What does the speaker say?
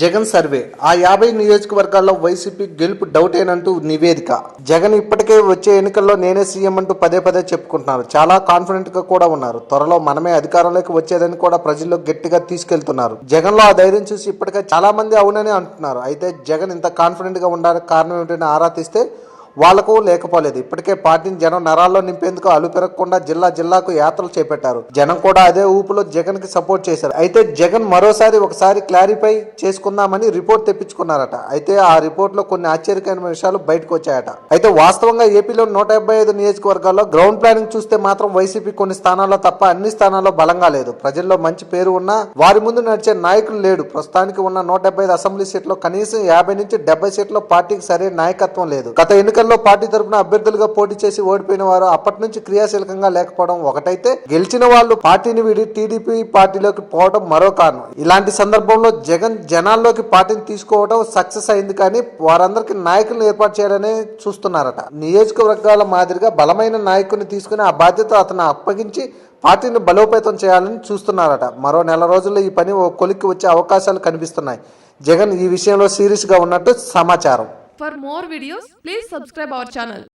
Jagan survey. ఆ యాభై నియోజకవర్గాల్లో వైసీపీ గెలుపు డౌటేనంటూ నివేదిక. జగన్ ఇప్పటికే వచ్చే ఎన్నికల్లో నేనే సీఎం అంటూ పదే పదే చెప్పుకుంటున్నారు. చాలా కాన్ఫిడెంట్గా కూడా ఉన్నారు. త్వరలో మనమే అధికారంలోకి వచ్చేదని కూడా ప్రజల్లో గట్టిగా తీసుకెళ్తున్నారు. జగన్లో ఆ ధైర్యం చూసి ఇప్పటికే చాలా మంది అవునని అంటున్నారు. అయితే జగన్ ఇంత కాన్ఫిడెంట్గా ఉండడానికి కారణం ఏమిటని ఆరా తీస్తే వాళ్ళకు లేకపోలేదు. ఇప్పటికే పార్టీని జనం నరాల్లో నింపేందుకు అలుపెరగకుండా జిల్లా జిల్లాకు యాత్రలు చేపట్టారు. జనం కూడా అదే ఊపులో జగన్కి సపోర్ట్ చేశారు. అయితే జగన్ మరోసారి ఒకసారి క్లారిఫై చేసుకుందామని రిపోర్ట్ తెప్పించుకున్నారట. అయితే ఆ రిపోర్ట్లో కొన్ని ఆశ్చర్యకరమైన విషయాలు బయటకు వచ్చాయట. అయితే వాస్తవంగా ఏపీలో నూట డెబ్బై ఐదు నియోజకవర్గాల్లో గ్రౌండ్ ప్లానింగ్ చూస్తే మాత్రం వైసీపీ కొన్ని స్థానాల్లో తప్ప అన్ని స్థానాల్లో బలంగా లేదు. ప్రజల్లో మంచి పేరు ఉన్నా వారి ముందు నడిచే నాయకులు లేడు. ప్రస్తుతానికి ఉన్న నూట డెబ్బై ఐదు అసెంబ్లీ సీట్లో కనీసం యాభై నుంచి డెబ్బై సీట్లో పార్టీకి సరైన నాయకత్వం లేదు. గత ఎన్నికల్లో పార్టీ తరపున అభ్యర్థులుగా పోటీ చేసి ఓడిపోయిన వారు అప్పటి నుంచి క్రియాశీలకంగా లేకపోవడం ఒకటైతే గెలిచిన వాళ్ళు పార్టీని వీడి టీడీపీ పార్టీలోకి పోవడం మరో కారణం. ఇలాంటి సందర్భంలో జగన్ జనాల్లోకి పార్టీని తీసుకోవడం సక్సెస్ అయింది కానీ వారందరికీ నాయకులను ఏర్పాటు చేయాలని చూస్తున్నారట. నియోజకవర్గాల మాదిరిగా బలమైన నాయకుని తీసుకుని ఆ బాధ్యత అతను అప్పగించి పార్టీని బలోపేతం చేయాలని చూస్తున్నారట. మరో నెల రోజుల్లో ఈ పని ఓ కొలిక్కి వచ్చే అవకాశాలు కనిపిస్తున్నాయి. జగన్ ఈ విషయంలో సీరియస్గా ఉన్నట్టు సమాచారం. For more videos, please subscribe our channel.